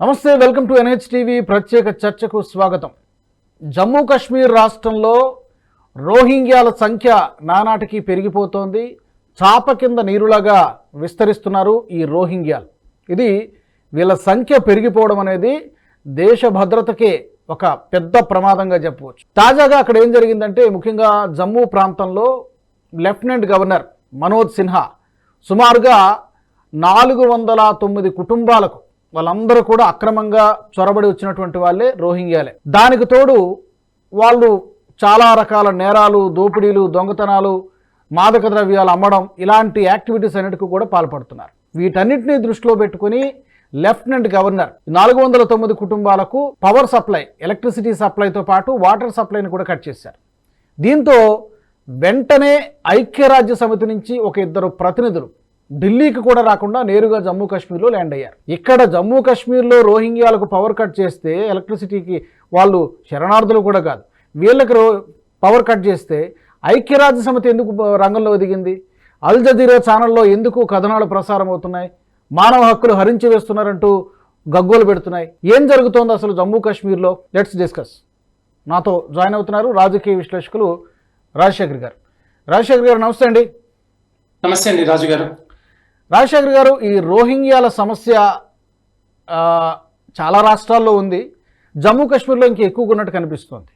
నమస్తే welcome to NH TV ప్రత్యేక చర్చకు స్వాగతం. జమ్మూ కాశ్మీర్ రాష్ట్రంలో రోహింగ్యాల సంఖ్య నానాటికి పెరిగిపోతోంది. చాప కింద నీరులాగా విస్తరిస్తున్నారు ఈ రోహింగ్యాలు. ఇది వీళ్ళ సంఖ్య పెరిగిపోవడం అనేది దేశ భద్రతకే ఒక పెద్ద ప్రమాదంగా చెప్పవచ్చు. తాజాగా అక్కడ ఏం జరిగిందంటే ముఖ్యంగా జమ్మూ ప్రాంతంలో లెఫ్టినెంట్ గవర్నర్ మనోజ్ సిన్హా సుమారుగా నాలుగు వందల తొమ్మిది కుటుంబాలకు వాళ్ళందరూ కూడా అక్రమంగా చొరబడి వచ్చినటువంటి వాళ్ళే రోహింగ్యాలే. దానికి తోడు వాళ్ళు చాలా రకాల నేరాలు దోపిడీలు దొంగతనాలు మాదక ద్రవ్యాలు అమ్మడం ఇలాంటి యాక్టివిటీస్ అన్నిటికీ కూడా పాల్పడుతున్నారు. వీటన్నిటిని దృష్టిలో పెట్టుకుని లెఫ్టినెంట్ గవర్నర్ నాలుగు వందల తొమ్మిది కుటుంబాలకు పవర్ సప్లై ఎలక్ట్రిసిటీ సప్లైతో పాటు వాటర్ సప్లైని కూడా కట్ చేశారు. దీంతో వెంటనే ఐక్యరాజ్య సమితి నుంచి ఒక ఇద్దరు ప్రతినిధులు ఢిల్లీకి కూడా రాకుండా నేరుగా జమ్మూ కాశ్మీర్లో ల్యాండ్ అయ్యారు. ఇక్కడ జమ్మూ కాశ్మీర్లో రోహింగ్యాలకు పవర్ కట్ చేస్తే ఎలక్ట్రిసిటీకి వాళ్ళు శరణార్థులు కూడా కాదు. వీళ్ళకి రో పవర్ కట్ చేస్తే ఐక్యరాజ్య సమితి ఎందుకు రంగంలో దిగింది అల్ జజీరా ఛానల్లో ఎందుకు కథనాలు ప్రసారం అవుతున్నాయి? మానవ హక్కులు హరించి వేస్తున్నారంటూ గగ్గోలు పెడుతున్నాయి. ఏం జరుగుతోంది అసలు జమ్మూ కాశ్మీర్లో? లెట్స్ డిస్కస్ నాతో జాయిన్ అవుతున్నారు రాజకీయ విశ్లేషకులు రాజశేఖర్ గారు. రాజశేఖర్ గారు నమస్తే అండి. నమస్తే అండి రాజు గారు. రాజశేఖర్ గారు ఈ రోహింగ్యాల సమస్య చాలా రాష్ట్రాల్లో ఉంది. జమ్మూ కాశ్మీర్లో ఇంకా ఎక్కువగా ఉన్నట్టు కనిపిస్తుంది.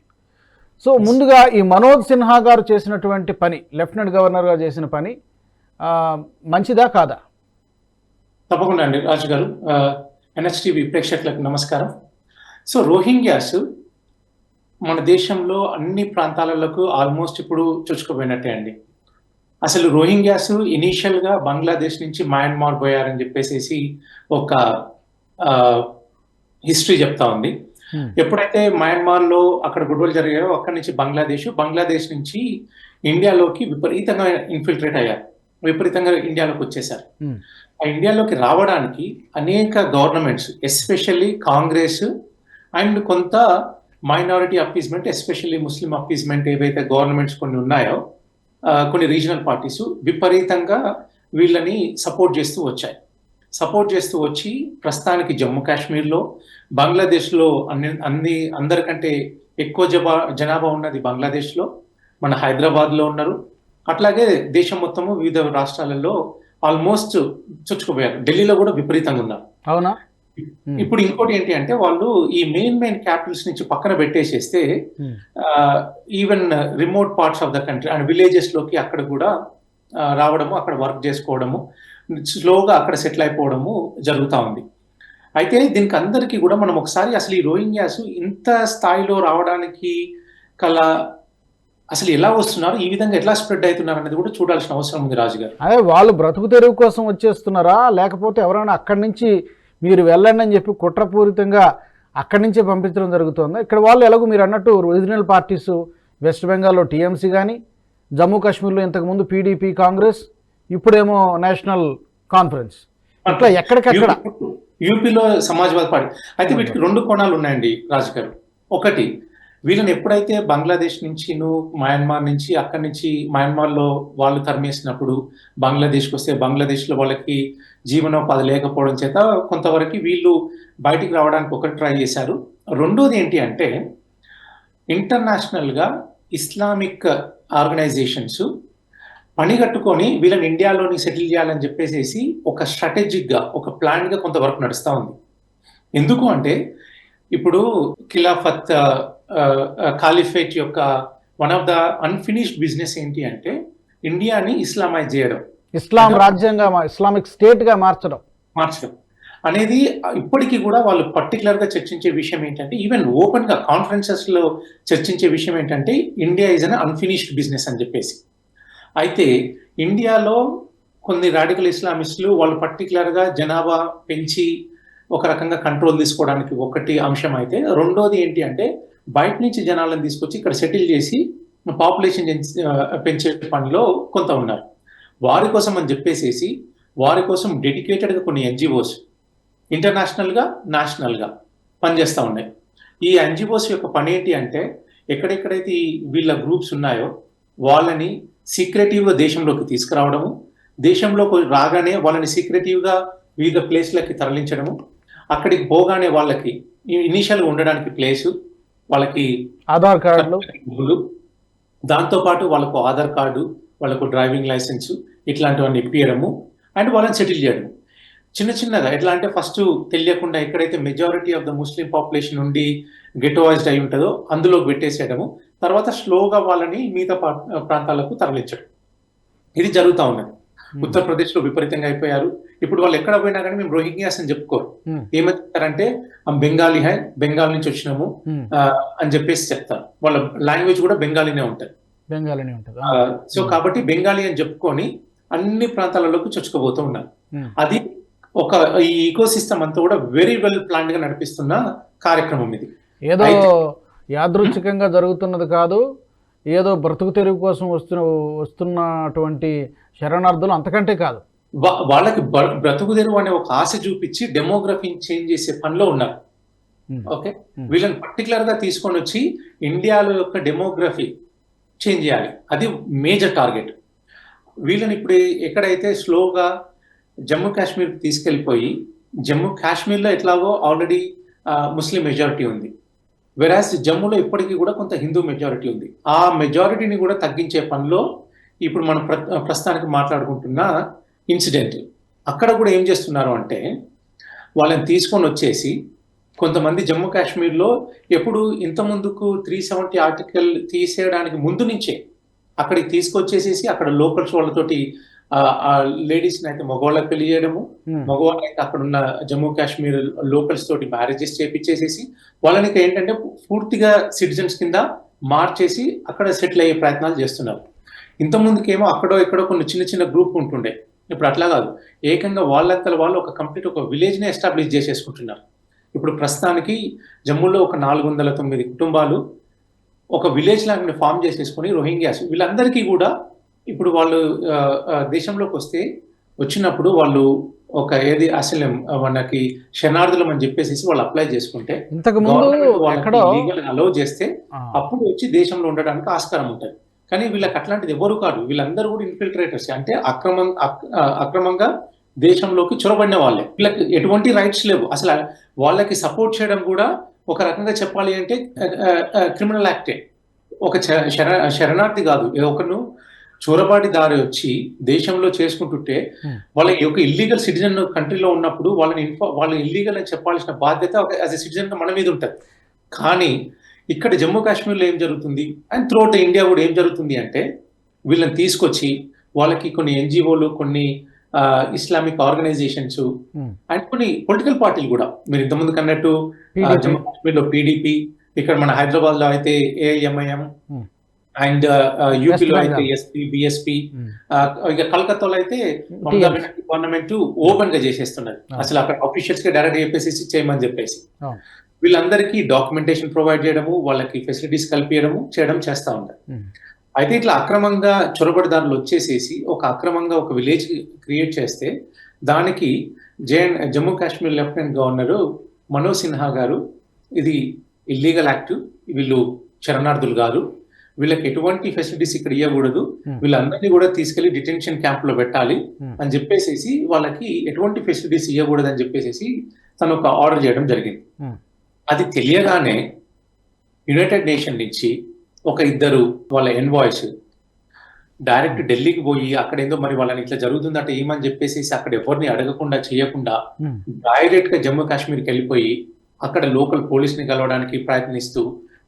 సో ముందుగా ఈ మనోజ్ సిన్హా గారు చేసినటువంటి పని లెఫ్టినెంట్ గవర్నర్ గారు చేసిన పని మంచిదా కాదా? తప్పకుండా అండి రాజు గారు. ఎన్హెచ్టీవీ ప్రేక్షకులకు నమస్కారం. సో రోహింగ్యాస్ మన దేశంలో అన్ని ప్రాంతాలకు ఆల్మోస్ట్ ఇప్పుడు చొచ్చుకుపోయినట్టే అండి. అసలు రోహింగ్యాస్ ఇనీషియల్గా బంగ్లాదేశ్ నుంచి మయన్మార్ పోయారని చెప్పేసి ఒక హిస్టరీ చెప్తా ఉంది Hmm. ఎప్పుడైతే మయన్మార్లో అక్కడ గొడవలు జరిగాయో అక్కడి నుంచి బంగ్లాదేశ్ బంగ్లాదేశ్ నుంచి ఇండియాలోకి విపరీతంగా ఇన్ఫిల్ట్రేట్ అయ్యారు విపరీతంగా ఇండియాలోకి వచ్చేసారు Hmm. ఆ ఇండియాలోకి రావడానికి అనేక గవర్నమెంట్స్ ఎస్పెషల్లీ కాంగ్రెస్ అండ్ కొంత minority appeasement especially Muslim appeasement ఏవైతే గవర్నమెంట్స్ కొన్ని ఉన్నాయో కొన్ని రీజనల్ పార్టీస్ విపరీతంగా వీళ్ళని సపోర్ట్ చేస్తూ వచ్చాయి. సపోర్ట్ చేస్తూ వచ్చి ప్రస్తుతానికి జమ్మూ కాశ్మీర్లో బంగ్లాదేశ్లో అన్ని అన్ని అందరికంటే ఎక్కువ జబా జనాభా ఉన్నది బంగ్లాదేశ్లో. మన హైదరాబాద్లో ఉన్నారు. అట్లాగే దేశం మొత్తము వివిధ రాష్ట్రాలలో ఆల్మోస్ట్ చొచ్చుకుపోయారు. ఢిల్లీలో కూడా విపరీతంగా ఉన్నారు. అవునా? ఇప్పుడు ఇంకోటి ఏంటి అంటే వాళ్ళు ఈ మెయిన్ మెయిన్ క్యాపిటల్స్ నుంచి పక్కన పెట్టేసేస్తే Hmm. Even remote parts of the country and విలేజెస్లోకి అక్కడ కూడా రావడము అక్కడ వర్క్ చేసుకోవడము స్లోగా అక్కడ సెటిల్ అయిపోవడము జరుగుతూ ఉంది. అయితే దీనికి అందరికీ కూడా మనం ఒకసారి అసలు ఈ రోహింగ్యాస్ ఇంత స్థాయిలో రావడానికి కల అసలు ఎలా వస్తున్నారు ఈ విధంగా ఎట్లా స్ప్రెడ్ అవుతున్నారు అనేది కూడా చూడాల్సిన అవసరం ఉంది రాజు గారు అదే వాళ్ళు బ్రతుకు తెరువు కోసం వచ్చేస్తున్నారా లేకపోతే ఎవరైనా అక్కడి నుంచి మీరు వెళ్ళండి అని చెప్పి కుట్రపూరితంగా అక్కడి నుంచే పంపించడం జరుగుతుందా. ఇక్కడ వాళ్ళు ఎలాగో మీరు అన్నట్టు రీజనల్ పార్టీస్ వెస్ట్ బెంగాల్లో టీఎంసీ కానీ జమ్మూ కాశ్మీర్లో ఇంతకుముందు పీడీపీ కాంగ్రెస్ ఇప్పుడేమో నేషనల్ కాన్ఫరెన్స్ ఇట్లా ఎక్కడికక్కడ యూపీ- యూపీలో సమాజ్వాద్ పార్టీ. అయితే వీటికి రెండు కోణాలు ఉన్నాయండి రాజు గారు ఒకటి వీళ్ళని ఎప్పుడైతే బంగ్లాదేశ్ నుంచి మయన్మార్ నుంచి అక్కడి నుంచి మయన్మార్లో వాళ్ళు తరిమేసినప్పుడు బంగ్లాదేశ్కి వస్తే బంగ్లాదేశ్లో వాళ్ళకి జీవనోపాధి లేకపోవడం చేత కొంతవరకు వీళ్ళు బయటికి రావడానికి ఒకటి ట్రై చేశారు. రెండోది ఏంటి అంటే ఇంటర్నేషనల్గా ఇస్లామిక్ ఆర్గనైజేషన్స్ పనిగట్టుకొని వీళ్ళని ఇండియాలోని సెటిల్ చేయాలని చెప్పేసి ఒక స్ట్రాటజిక్గా ఒక ప్లాన్గా కొంతవరకు నడుస్తూ ఉంది. ఎందుకు అంటే ఇప్పుడు ఖిలాఫత్ కాలిఫేట్ యొక్క one of the unfinished business ఏంటి అంటే ఇండియాని ఇస్లామైజ్ చేయడం. ఇస్లాం రాజ్యంగా మా- ఇస్లామిక్ స్టేట్గా మార్చడం. మార్చడం. అనేది ఇప్పటికీ కూడా వాళ్ళు పర్టికులర్గా చర్చించే విషయం ఏంటంటే ఈవెన్ ఓపెన్గా కాన్ఫరెన్సెస్లో చర్చించే విషయం ఏంటంటే India is an unfinished business అని చెప్పేసి. అయితే ఇండియాలో కొన్ని రాడికల్ ఇస్లామిస్టులు వాళ్ళు పర్టికులర్గా జనాభా పెంచి ఒక రకంగా కంట్రోల్ తీసుకోవడానికి ఒకటి అంశం అయితే రెండోది ఏంటి అంటే బయట నుంచి జనాలను తీసుకొచ్చి ఇక్కడ సెటిల్ చేసి పాపులేషన్ పెంచే పనిలో కొంత ఉన్నారు. వారి కోసం అని చెప్పేసేసి వారి కోసం డెడికేటెడ్గా కొన్ని ఎన్జిఓస్ ఇంటర్నేషనల్గా నేషనల్గా పనిచేస్తూ ఉన్నాయి. ఈ ఎన్జిఓస్ యొక్క పని ఏంటి అంటే ఎక్కడెక్కడైతే వీళ్ళ గ్రూప్స్ ఉన్నాయో వాళ్ళని సీక్రెటివ్గా దేశంలోకి తీసుకురావడము దేశంలోకి రాగానే వాళ్ళని సీక్రెటివ్గా వివిధ ప్లేస్లకి తరలించడము అక్కడికి పోగానే వాళ్ళకి ఇనీషియల్గా ఉండడానికి ప్లేసు వాళ్ళకి ఆధార్ కార్డులు డబ్బులు దాంతోపాటు వాళ్ళకు ఆధార్ కార్డు వాళ్ళకు డ్రైవింగ్ లైసెన్స్ ఇట్లాంటివన్నీ ఇప్పించడము అండ్ వాళ్ళని సెటిల్ చేయడం చిన్న చిన్నగా ఎట్లా అంటే ఫస్ట్ తెలియకుండా ఎక్కడైతే majority of the Muslim population ఉండి గెటోవైజ్డ్ అయి ఉంటుందో అందులోకి పెట్టేసేయడము తర్వాత స్లోగా వాళ్ళని మిగతా ప్రాంతాలకు తరలించడం. ఇది జరుగుతూ ఉన్నది. ఉత్తరప్రదేశ్లో విపరీతంగా అయిపోయారు. ఇప్పుడు వాళ్ళు ఎక్కడ పోయినా కానీ మేము రోహింగ్యాస్ అని చెప్పుకోరు. Hmm. ఏమంటారంటే బెంగాలీ హై బెంగాల్ నుంచి వచ్చినాము. ఆ, అని చెప్పేసి చెప్తారు. వాళ్ళ లాంగ్వేజ్ కూడా బెంగాలీనే ఉంటుంది. బెంగాలీనే ఉంటుంది? సో కాబట్టి బెంగాలీ అని చెప్పుకొని అన్ని ప్రాంతాలలోకి చొచ్చుకోబోతూ ఉన్నారు Hmm. అది ఒక ఈ ఈకో సిస్టమ్ అంతా కూడా వెరీ వెల్ ప్లాన్గా నడిపిస్తున్న కార్యక్రమం ఇది. ఏదో యాదృచ్ఛికంగా జరుగుతున్నది కాదు ఏదో బ్రతుకు తెరువు కోసం వస్తున్న వస్తున్నటువంటి శరణార్థులు అంతకంటే కాదు. వాళ్ళకి బ్రతుకు తెరువు అనే ఒక ఆశ చూపించి డెమోగ్రఫీని చేంజ్ చేసే పనిలో ఉన్నారు. Okay Hmm. వీళ్ళని పర్టికులర్గా తీసుకొని వచ్చి ఇండియాలో యొక్క డెమోగ్రఫీ చేంజ్ చేయాలి. అది మేజర్ టార్గెట్ వీళ్ళని ఇప్పుడు ఎక్కడైతే స్లోగా జమ్మూ కాశ్మీర్ తీసుకెళ్ళిపోయి జమ్మూ కాశ్మీర్లో ఎట్లాగో ఆల్రెడీ ముస్లిం మెజారిటీ ఉంది. వెరాస్ జమ్మూలో ఇప్పటికీ కూడా కొంత హిందూ మెజారిటీ ఉంది. ఆ మెజారిటీని కూడా తగ్గించే పనిలో ఇప్పుడు మనం ప్ర- ప్రస్తుతానికి మాట్లాడుకుంటున్న ఇన్సిడెంట్. అక్కడ కూడా ఏం చేస్తున్నారు అంటే వాళ్ళని తీసుకొని వచ్చేసి కొంతమంది జమ్మూ కాశ్మీర్లో ఎప్పుడు ఇంత ముందుకు త్రీ సెవెంటీ ఆర్టికల్ తీసేయడానికి ముందు నుంచే అక్కడికి తీసుకొచ్చేసేసి అక్కడ లోకల్స్ వాళ్ళతోటి ఆ లేడీస్ని అయితే మగవాళ్ళకి పెళ్ళి చేయడము. ఉమ్, మగవాళ్ళకి అయితే అక్కడ ఉన్న జమ్మూ కాశ్మీర్ లోకల్స్ తోటి మ్యారేజెస్ చేపించేసేసి వాళ్ళని ఏంటంటే పూర్తిగా సిటిజన్స్ కింద మార్చేసి అక్కడ సెటిల్ అయ్యే ప్రయత్నాలు చేస్తున్నారు. ఇంత ముందుకేమో అక్కడో ఇక్కడో కొన్ని చిన్న చిన్న గ్రూప్ ఉంటుండే. ఇప్పుడు అట్లా కాదు. ఏకంగా వాళ్ళంతల వాళ్ళు ఒక కంప్లీట్ ఒక విలేజ్ని ఎస్టాబ్లిష్ చేసేసుకుంటున్నారు. ఇప్పుడు ప్రస్తుతానికి జమ్మూలో ఒక నాలుగు వందల తొమ్మిది కుటుంబాలు ఒక విలేజ్ లాగా ఫామ్ చేసేసుకొని రోహింగ్యాస్ వీళ్ళందరికీ కూడా ఇప్పుడు వాళ్ళు దేశంలోకి వస్తే వచ్చినప్పుడు వాళ్ళు ఒక ఏది అసలు మనకి శరణార్థులం అని చెప్పేసి వాళ్ళు అప్లై చేసుకుంటే ఇంతకు ముందు అలౌ చేస్తే అప్పుడు వచ్చి దేశంలో ఉండడానికి ఆస్కారం ఉంటుంది. కానీ వీళ్ళకి అట్లాంటిది ఎవరు కాదు. వీళ్ళందరూ కూడా ఇన్ఫిల్ట్రేటర్స్ అంటే అక్రమం అక్రమంగా దేశంలోకి చొరబడిన వాళ్ళే. వీళ్ళకి ఎటువంటి రైట్స్ లేవు. అసలు వాళ్ళకి సపోర్ట్ చేయడం కూడా ఒక రకంగా చెప్పాలి అంటే క్రిమినల్ యాక్టే ఒక శర- శరణార్థి కాదు. ఏ ఒకను చొరబాటి దారి వచ్చి దేశంలో చేసుకుంటుంటే Hmm. వాళ్ళ ఒక ఇల్లీగల్ సిటిజన్ కంట్రీలో ఉన్నప్పుడు వాళ్ళని ఇన్ఫో వాళ్ళని ఇల్లీగల్ అని చెప్పాల్సిన బాధ్యత ఒక యాజ్ ఎ సిటిజన్ మన మీద ఉంటుంది. కానీ ఇక్కడ జమ్మూ కాశ్మీర్లో ఏం జరుగుతుంది? అండ్ త్రూఅవుట్ ఇండియా కూడా ఏం జరుగుతుంది అంటే వీళ్ళని తీసుకొచ్చి వాళ్ళకి కొన్ని ఎన్జిఓలు కొన్ని ఇస్లామిక్ ఆర్గనైజేషన్స్ ఉమ్, అండ్ కొన్ని పొలిటికల్ పార్టీలు కూడా మీరు ఇంతకుముందు కన్నట్టు. జమ్మూ కాశ్మీర్లో పీడీపీ ఇక్కడ మన హైదరాబాద్లో అయితే ఏఐఎంఐఎం Hmm. అండ్ యూపీలో అయితే. ఎస్పీ బిఎస్పీ ఇక కలకత్తాలో అయితే గవర్నమెంట్ ఓపెన్గా చేసేస్తున్నది Ah. అసలు అక్కడ ఆఫీషియల్స్కి డైరెక్ట్ చెప్పేసి చేయమని చెప్పేసి. వీళ్ళందరికీ డాక్యుమెంటేషన్ ప్రొవైడ్ చేయడము వాళ్ళకి ఫెసిలిటీస్ కల్పించడము చేయడం చేస్తా ఉన్నారు అయితే ఇట్లా అక్రమంగా చొరబడిదారులు వచ్చేసేసి ఒక అక్రమంగా ఒక విలేజ్ క్రియేట్ చేస్తే దానికి జేఎన్ జమ్మూ కాశ్మీర్ లెఫ్టినెంట్ గవర్నర్ మనోజ్ సిన్హా గారు ఇది ఇల్లీగల్ యాక్ట్ వీళ్ళు శరణార్థులు గారు వీళ్ళకి ఎటువంటి ఫెసిలిటీస్ ఇక్కడ ఇవ్వకూడదు Hmm. వీళ్ళందరినీ కూడా తీసుకెళ్ళి డిటెన్షన్ క్యాంప్లో పెట్టాలి Hmm. అని చెప్పేసి వాళ్ళకి ఎటువంటి ఫెసిలిటీస్ ఇవ్వకూడదు అని చెప్పేసి తను ఒక ఆర్డర్ చేయడం జరిగింది Hmm. అది తెలియగానే యునైటెడ్ నేషన్ నుంచి ఒక ఇద్దరు వాళ్ళ ఎన్వాయిస్ డైరెక్ట్ ఢిల్లీకి పోయి అక్కడ ఏందో మరి వాళ్ళని ఇట్లా జరుగుతుందంటే ఏమని చెప్పేసి అక్కడ ఎవరిని అడగకుండా చేయకుండా ఉమ్, డైరెక్ట్గా జమ్మూ కాశ్మీర్కి వెళ్ళిపోయి అక్కడ లోకల్ పోలీస్ని కలవడానికి ప్రయత్నిస్తూ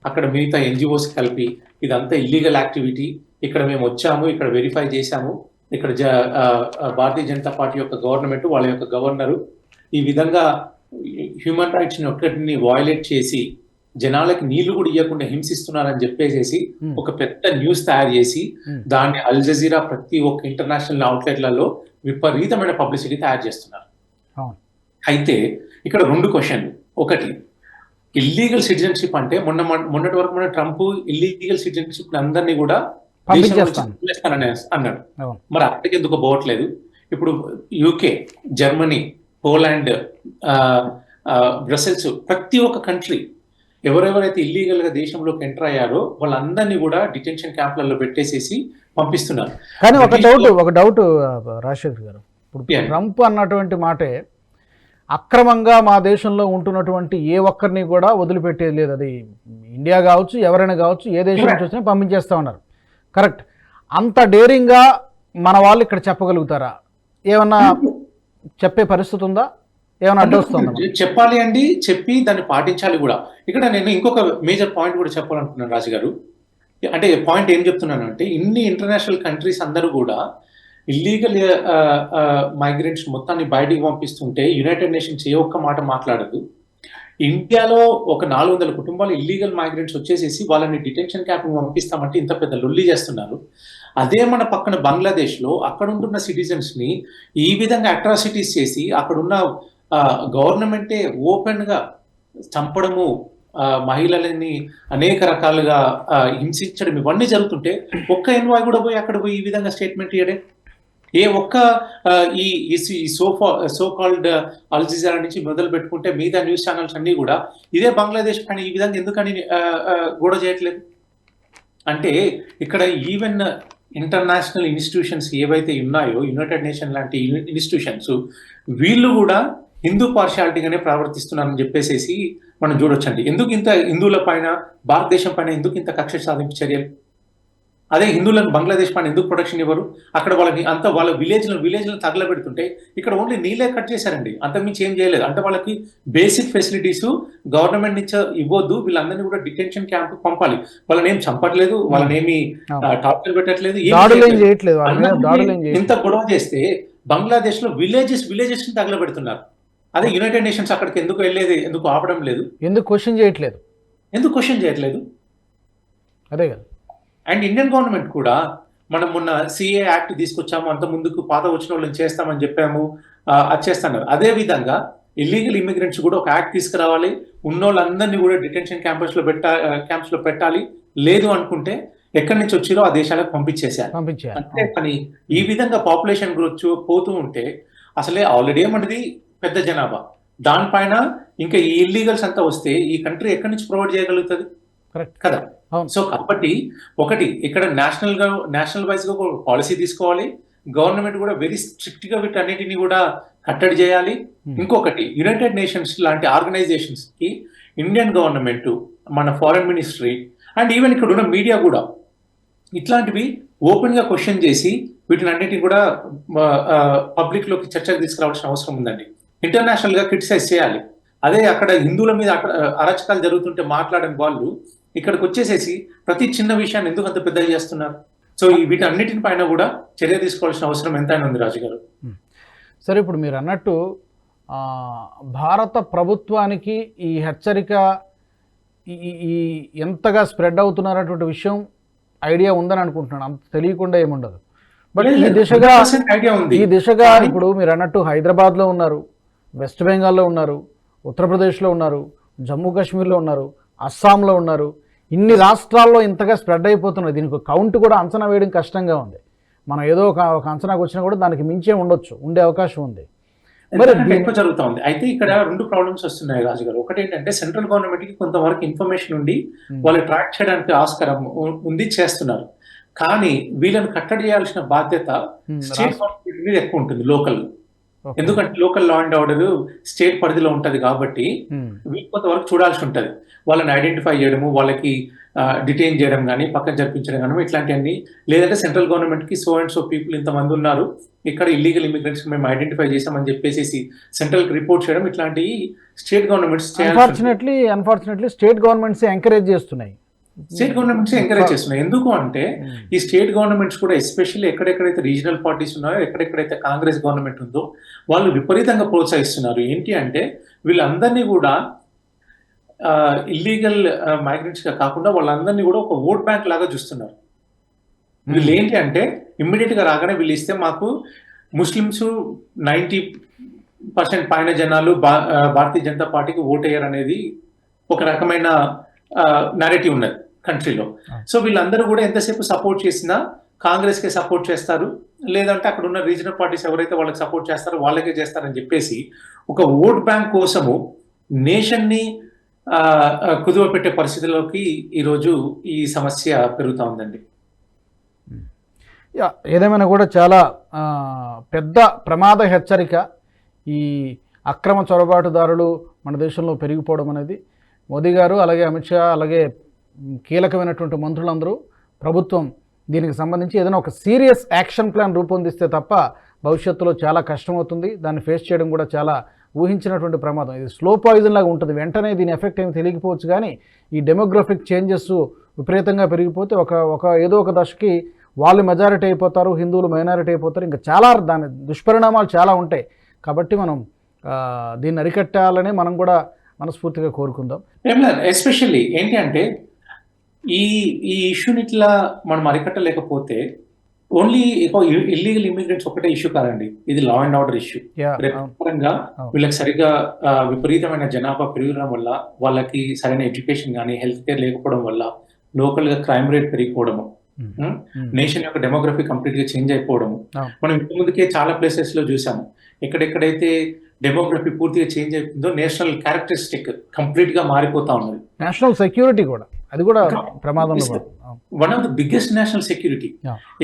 అక్కడ మిగతా ఎన్జిఓస్ కలిపి ఇదంతా ఇల్లీగల్ యాక్టివిటీ ఇక్కడ మేము వచ్చాము ఇక్కడ వెరిఫై చేశాము. ఇక్కడ జ భారతీయ జనతా పార్టీ యొక్క గవర్నమెంట్ వాళ్ళ యొక్క గవర్నరు ఈ విధంగా హ్యూమన్ రైట్స్ ఒక్కటిని వాయిలేట్ చేసి జనాలకి నీళ్ళు కూడా ఇవ్వకుండా హింసిస్తున్నారని చెప్పేసి ఒక పెద్ద న్యూస్ తయారు చేసి. దాన్ని అల్ జజీరా ప్రతి ఒక్క ఇంటర్నేషనల్ అవుట్లెట్లలో విపరీతమైన పబ్లిసిటీ తయారు చేస్తున్నారు. అయితే ఇక్కడ రెండు క్వశ్చన్లు ఒకటి ఇల్లీగల్ సిటిజన్షిప్ అంటే మొన్న మన- మొన్నటి వరకు మన ట్రంప్ ఇల్లీగల్ సిటిజన్షిప్ అందరినీ కూడా అన్నాడు. మరి అక్కడికి ఎందుకు పోవట్లేదు ఇప్పుడు యూకే జర్మనీ పోలాండ్ బ్రసెల్స్ ప్రతి ఒక్క కంట్రీ ఎవరెవరైతే ఇల్లీగల్గా దేశంలోకి ఎంటర్ అయ్యారో వాళ్ళందరినీ కూడా డిటెన్షన్ క్యాంప్లలో పెట్టేసేసి పంపిస్తున్నారు. కానీ ఒక డౌట్ ఒక డౌట్ రాజశేఖర్ గారు. ఇప్పుడు. ట్రంప్ అన్నటువంటి మాటే అక్రమంగా మా దేశంలో ఉంటున్నటువంటి ఏ ఒక్కరిని కూడా వదిలిపెట్టేది లేదు. అది ఇండియా కావచ్చు ఎవరైనా కావచ్చు ఏ దేశం నుంచి వచ్చినా పంపించేస్తా ఉన్నారు. కరెక్ట్ అంత డేరింగ్గా మన వాళ్ళు ఇక్కడ చెప్పగలుగుతారా? ఏమన్నా చెప్పే పరిస్థితి ఉందా? ఏమైనా అడ్డొస్తుందా? చెప్పాలి అండి చెప్పి దాన్ని పాటించాలి కూడా. ఇక్కడ నేను ఇంకొక మేజర్ పాయింట్ కూడా చెప్పాలనుకున్నాను రాజు గారు అంటే పాయింట్ ఏం చెప్తున్నాను అంటే ఇన్ని ఇంటర్నేషనల్ కంట్రీస్ అందరూ కూడా ఇల్లీగల్ మైగ్రెంట్స్ మొత్తాన్ని బయటికి పంపిస్తుంటే యునైటెడ్ నేషన్స్ ఏ ఒక్క మాట మాట్లాడదు. ఇండియాలో ఒక నాలుగు వందల కుటుంబాలు ఇల్లీగల్ మైగ్రెంట్స్ వచ్చేసేసి వాళ్ళని డిటెన్షన్ క్యాంప్ పంపిస్తామంటే ఇంత పెద్ద లొల్లి చేస్తున్నారు. అదే మన పక్కన బంగ్లాదేశ్లో అక్కడ ఉంటున్న సిటిజన్స్ని ఈ విధంగా అట్రాసిటీస్ చేసి అక్కడున్న గవర్నమెంటే ఓపెన్గా చంపడము మహిళలని అనేక రకాలుగా హింసించడం ఇవన్నీ జరుగుతుంటే ఒక్క ఎన్వాయ్ కూడా పోయి అక్కడ పోయి ఈ విధంగా స్టేట్మెంట్ ఇయ్యడే? ఏ ఒక్క ఈ ఈ సోఫా సో కాల్డ్ అల్జీజా నుంచి మొదలు పెట్టుకుంటే మిగతా న్యూస్ ఛానల్స్ అన్ని కూడా ఇదే బంగ్లాదేశ్ కానీ ఈ విధంగా ఎందుకని ఆ, చేయట్లేదు? అంటే ఇక్కడ ఈవెన్ ఇంటర్నేషనల్ ఇన్స్టిట్యూషన్స్ ఏవైతే ఉన్నాయో యునైటెడ్ నేషన్ లాంటి ఇన్స్టిట్యూషన్స్ వీళ్ళు కూడా హిందూ పార్షాలిటీగానే ప్రవర్తిస్తున్నారని చెప్పేసి మనం చూడొచ్చండి. ఎందుకు ఇంత హిందువుల పైన భారతదేశం పైన ఎందుకు ఇంత కక్ష సాధింపు చర్యలు? అదే హిందువులను బంగ్లాదేశ్ పైన ఎందుకు ప్రొటెక్షన్ ఇవ్వరు? అక్కడ వాళ్ళకి అంత వాళ్ళ విలేజ్లను విలేజ్లను తగలబెడుతుంటే ఇక్కడ ఓన్లీ నీళ్ళే కట్ చేశారండి. అంతకుమించి ఏం చేయలేదు. అంటే వాళ్ళకి బేసిక్ ఫెసిలిటీస్ గవర్నమెంట్ నుంచి ఇవ్వద్దు. వీళ్ళందరినీ కూడా డిటెన్షన్ క్యాంప్ పంపాలి. వాళ్ళని ఏం చంపట్లేదు వాళ్ళని ఏమి. టార్చర్ పెట్టట్లేదు. ఇంత గొడవ చేస్తే బంగ్లాదేశ్లో విలేజెస్ విలేజెస్ని తగలబెడుతున్నారు. అదే యునైటెడ్ నేషన్స్ అక్కడికి ఎందుకు వెళ్ళేది? ఎందుకు ఆపడం లేదు? ఎందుకు క్వశ్చన్ చేయట్లేదు? ఎందుకు క్వశ్చన్ చేయట్లేదు? అదే కదా. అండ్ ఇండియన్ గవర్నమెంట్ కూడా మనం మొన్న సిఏ యాక్ట్ తీసుకొచ్చాము అంత ముందుకు పాత వచ్చిన వాళ్ళని చేస్తామని చెప్పాము అది చేస్తున్నారు. అదే విధంగా ఇల్లీగల్ ఇమిగ్రెంట్స్ కూడా ఒక యాక్ట్ తీసుకురావాలి ఉన్నోళ్ళందరినీ కూడా డిటెన్షన్ క్యాంపస్లో పెట్టా క్యాంప్స్లో పెట్టాలి లేదు అనుకుంటే ఎక్కడి నుంచి వచ్చిరో ఆ దేశాలకు పంపించేయాలి. అంతే పని ఈ విధంగా పాపులేషన్ గ్రోత్ పోతూ ఉంటే అసలే ఆల్రెడీ మనది పెద్ద జనాభా. దానిపైన ఇంకా ఈ ఇల్లీగల్స్ అంతా వస్తే ఈ కంట్రీ ఎక్కడి నుంచి ప్రొవైడ్ చేయగలుగుతుంది? కరెక్ట్ కదా. సో కాబట్టి ఒకటి ఇక్కడ నేషనల్గా నేషనల్ వైజ్గా పాలసీ తీసుకోవాలి. గవర్నమెంట్ కూడా వెరీ స్ట్రిక్ట్గా వీటన్నిటిని కూడా కట్టడి చేయాలి. Hmm. ఇంకొకటి యునైటెడ్ నేషన్స్ లాంటి ఆర్గనైజేషన్స్కి ఇండియన్ గవర్నమెంట్ మన ఫారెన్ మినిస్ట్రీ అండ్ ఈవెన్ ఇక్కడ ఉన్న మీడియా కూడా ఇట్లాంటివి ఓపెన్గా క్వశ్చన్ చేసి వీటిని అన్నిటిని కూడా పబ్లిక్లోకి చర్చకు తీసుకురావాల్సిన అవసరం ఉందండి. ఇంటర్నేషనల్గా క్రిటిసైజ్ చేయాలి. అదే అక్కడ హిందువుల మీద అక్కడ అరచకాలు జరుగుతుంటే మాట్లాడని వాళ్ళు ఇక్కడికి వచ్చేసేసి ప్రతి చిన్న విషయాన్ని ఎందుకు అంత పెద్దగా చేస్తున్నారు? సో ఈ వీటన్నిటిని పైన కూడా చర్య తీసుకోవాల్సిన అవసరం ఎంతైనా ఉంది రాజు గారు సరే ఇప్పుడు మీరు అన్నట్టు భారత ప్రభుత్వానికి ఈ హెచ్చరిక ఈ ఎంతగా స్ప్రెడ్ అవుతున్నారటువంటి విషయం ఐడియా ఉందని అనుకుంటున్నాను. అంత తెలియకుండా ఏముండదు. బట్ ఈ దిశగా ఐడియా ఉంది. ఈ దిశగా ఇప్పుడు మీరు అన్నట్టు హైదరాబాద్లో ఉన్నారు. వెస్ట్ బెంగాల్లో ఉన్నారు ఉత్తరప్రదేశ్లో ఉన్నారు జమ్మూ కాశ్మీర్లో ఉన్నారు అస్సాంలో ఉన్నారు. ఇన్ని రాష్ట్రాల్లో ఇంతగా స్ప్రెడ్ అయిపోతున్నది దీనికి కౌంట్ కూడా అంచనా వేయడం కష్టంగా ఉంది. మనం ఏదో ఒక ఒక అంచనాకు వచ్చినా కూడా దానికి మించే ఉండొచ్చు ఉండే అవకాశం ఉంది. మరి ఎక్కువ జరుగుతా ఉంది. అయితే ఇక్కడ రెండు ప్రాబ్లమ్స్ వస్తున్నాయి రాజు గారు. ఒకటి ఏంటంటే సెంట్రల్ గవర్నమెంట్కి కొంతవరకు ఇన్ఫర్మేషన్ ఉండి వాళ్ళు ట్రాక్ చేయడానికి ఆస్కారం ఉంది చేస్తున్నారు. కానీ వీళ్ళని కట్టడి చేయాల్సిన బాధ్యత స్టేట్ గవర్నమెంట్ మీద ఎక్కువ ఉంటుంది లోకల్. ఎందుకంటే local law and order state పరిధిలో ఉంటది కాబట్టి వీళ్ళు కొంతవరకు చూడాల్సి ఉంటది. వాళ్ళని ఐడెంటిఫై చేయడము వాళ్ళకి డిటైన్ చేయడం కానీ పక్కన జరిపించడం కానీ ఇట్లాంటివన్నీ లేదంటే సెంట్రల్ గవర్నమెంట్కి సో అండ్ సో పీపుల్ ఇంతమంది ఉన్నారు ఇక్కడ ఇల్లీగల్ ఇమిగ్రెంట్స్ మేము ఐడెంటిఫై చేసామని చెప్పేసి సెంట్రల్కి రిపోర్ట్ చేయడం ఇట్లాంటివి state governments unfortunately unfortunately state governments encourage చేస్తున్నాయి. స్టేట్ గవర్నమెంట్స్ ఎంకరేజ్ చేస్తున్నాయి. ఎందుకు అంటే ఉమ్, ఈ స్టేట్ గవర్నమెంట్స్ కూడా ఎస్పెషల్లీ ఎక్కడెక్కడైతే రీజనల్ పార్టీస్ ఉన్నాయో ఎక్కడెక్కడైతే కాంగ్రెస్ గవర్నమెంట్ ఉందో వాళ్ళు విపరీతంగా ప్రోత్సహిస్తున్నారు. ఏంటి అంటే వీళ్ళందరినీ కూడా ఇల్లీగల్ మైగ్రెంట్స్గా కాకుండా వాళ్ళందరినీ కూడా ఒక ఓట్ బ్యాంక్ లాగా చూస్తున్నారు. వీళ్ళు ఏంటి అంటే ఇమ్మీడియట్గా రాగానే వీళ్ళు ఇస్తే మాకు ముస్లిమ్స్ నైంటీ పర్సెంట్ పైన జనాలు భారతీయ జనతా పార్టీకి ఓటేయర్ అనేది ఒక రకమైన నరేటివ్ ఉన్నది. కంట్రీలో. సో వీళ్ళందరూ కూడా ఎంతసేపు సపోర్ట్ చేసినా కాంగ్రెస్ కే సపోర్ట్ చేస్తారు. లేదంటే అక్కడ ఉన్న రీజనల్ పార్టీస్ ఎవరైతే వాళ్ళకి సపోర్ట్ చేస్తారో వాళ్ళకే చేస్తారని చెప్పేసి ఒక ఓట్ బ్యాంక్ కోసము నేషన్ని ఆ, ఆ, కుదువ పెట్టే పరిస్థితిలోకి ఈరోజు ఈ సమస్య పెరుగుతా ఉందండి. యా, ఏదేమైనా కూడా చాలా పెద్ద ప్రమాద హెచ్చరిక ఈ అక్రమ చొరబాటుదారులు మన దేశంలో పెరిగిపోవడం అనేది. మోదీ గారు అలాగే అమిత్ షా అలాగే కీలకమైనటువంటి మంత్రులందరూ ప్రభుత్వం దీనికి సంబంధించి ఏదైనా ఒక సీరియస్ యాక్షన్ ప్లాన్ రూపొందిస్తే తప్ప భవిష్యత్తులో చాలా కష్టమవుతుంది. దాన్ని ఫేస్ చేయడం కూడా చాలా ఊహించినటువంటి ప్రమాదం. ఇది స్లో పాయిజన్ లాగా ఉంటుంది. వెంటనే దీని ఎఫెక్ట్ ఏమి తెలియకపోవచ్చు కానీ ఈ డెమోగ్రఫిక్ చేంజెస్ విపరీతంగా పెరిగిపోతే ఒక ఒక ఏదో ఒక దశకి వాళ్ళు మెజారిటీ అయిపోతారు హిందువులు మైనారిటీ అయిపోతారు. ఇంకా చాలా దాని దుష్పరిణామాలు చాలా ఉంటాయి. కాబట్టి మనం దీన్ని అరికట్టాలని మనం కూడా మనస్ఫూర్తిగా కోరుకుందాం. ఎస్పెషల్లీ ఏంటి అంటే ఈ ఈ ఇష్యూని ఇట్లా మనం అరికట్టలేకపోతే ఓన్లీ ఇల్లీగల్ ఇమిగ్రెంట్స్ ఒకటే ఇష్యూ కాదండి. ఇది law and order issue yeah రేపు అవును. పరంగా అవును. వీళ్ళకి సరిగ్గా ఆ, విపరీతమైన జనాభా పెరగడం వల్ల వాళ్ళకి సరైన ఎడ్యుకేషన్ కానీ హెల్త్ కేర్ లేకపోవడం వల్ల లోకల్గా క్రైమ్ రేట్ పెరిగిపోవడము ఉమ్, ఉమ్, ఉమ్, నేషన్ యొక్క డెమోగ్రఫీ కంప్లీట్గా చేంజ్ అయిపోవడము. మనం ఇంత ముందుకే చాలా ప్లేసెస్లో చూసాము. ఎక్కడెక్కడైతే డెమోగ్రఫీ పూర్తిగా చేంజ్ అయిపోయిందో నేషనల్ క్యారెక్టరిస్టిక్ కంప్లీట్గా మారిపోతా ఉన్నది. నేషనల్ సెక్యూరిటీ కూడా. అది కూడా ప్రమాదంలో అవును. One of the biggest national security.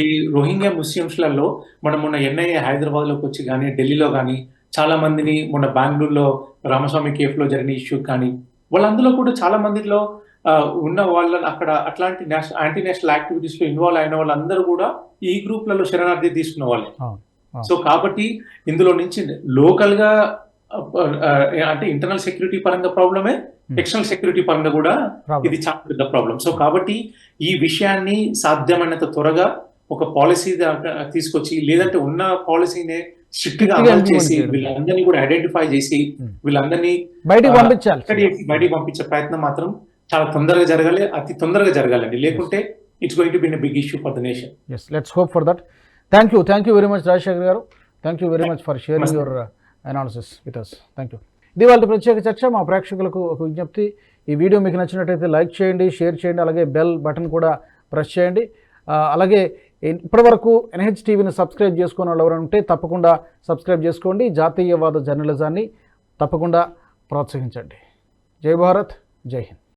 ఈ రోహింగ్యా ముస్లింస్లలో మనం మొన్న ఎన్ఐఏ హైదరాబాద్లోకి వచ్చి కానీ ఢిల్లీలో కానీ చాలా మందిని మొన్న బెంగళూరులో రామస్వామి కేఫ్లో జరిగిన ఇష్యూ కానీ వాళ్ళందులో కూడా చాలా మందిలో ఉన్న వాళ్ళని అక్కడ అట్లాంటి నేషనల్ యాంటీ నేషనల్ యాక్టివిటీస్లో ఇన్వాల్వ్ అయిన వాళ్ళందరూ కూడా ఈ గ్రూప్లలో శరణార్థి తీసుకున్న వాళ్ళే. సో కాబట్టి ఇందులో నుంచి లోకల్గా అంటే ఇంటర్నల్ సెక్యూరిటీ పరంగా ప్రాబ్లమే Hmm. ఎక్స్టర్నల్ సెక్యూరిటీ పరంగా కూడా. ఇది చాలా పెద్ద ప్రాబ్లం సో కాబట్టి ఈ విషయాన్ని సాధ్యమైనంత త్వరగా ఒక పాలసీ తీసుకొచ్చి లేదంటే ఉన్న పాలసీనే స్ట్రిక్ట్గా అమలు చేసి. వీళ్ళందరినీ కూడా ఐడెంటిఫై చేసి Hmm. వీళ్ళందరినీ బయటికి పంపించాలి బయటికి పంపించే ప్రయత్నం మాత్రం చాలా తొందరగా జరగాలి అతి తొందరగా జరగాలండి లేకుంటే it's going to be big issue for the nation yes let's hope for that thank you thank you very much Rajasekhar garu thank you very much for sharing. Your analysis with us thank you ఇది వాళ్ళ ప్రత్యేక చర్చ. మా ప్రేక్షకులకు ఒక విజ్ఞప్తి. ఈ video మీకు నచ్చినట్టయితే లైక్ చేయండి షేర్ చేయండి అలాగే బెల్ బటన్ కూడా ప్రెస్ చేయండి. అలాగే ఇప్పటివరకు ఎన్హెచ్ టీవీని సబ్స్క్రైబ్ చేసుకున్న వాళ్ళు ఎవరైనా ఉంటే తప్పకుండా సబ్స్క్రైబ్ చేసుకోండి. జాతీయవాద జర్నలిజాన్ని తప్పకుండా ప్రోత్సహించండి. జై భారత్ జై హింద్.